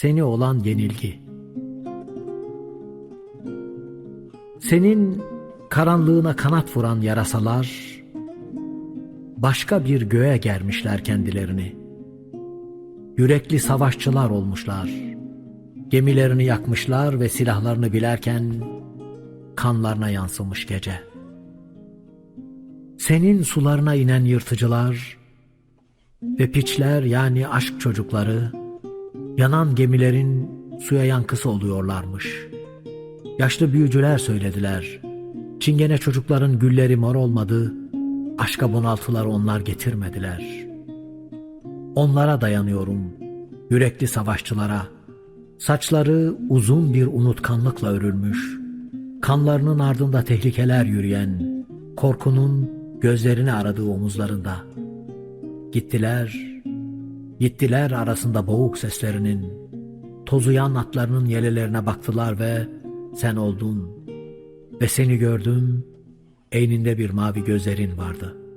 seni olan yenilgi. Senin karanlığına kanat vuran yarasalar, başka bir göğe germişler kendilerini. Yürekli savaşçılar olmuşlar. Gemilerini yakmışlar ve silahlarını bilerken kanlarına yansımış gece. Senin sularına inen yırtıcılar ve piçler yani aşk çocukları yanan gemilerin suya yankısı oluyorlarmış. Yaşlı büyücüler söylediler. Çingene çocukların gülleri mor olmadı, aşka bunaltılar onlar getirmediler. Onlara dayanıyorum, yürekli savaşçılara. Saçları uzun bir unutkanlıkla örülmüş, kanlarının ardında tehlikeler yürüyen, korkunun gözlerini aradığı omuzlarında. Gittiler, gittiler arasında boğuk seslerinin, tozuyan atlarının yelelerine baktılar ve sen oldun ve seni gördüm, eyninde bir mavi gözlerin vardı.''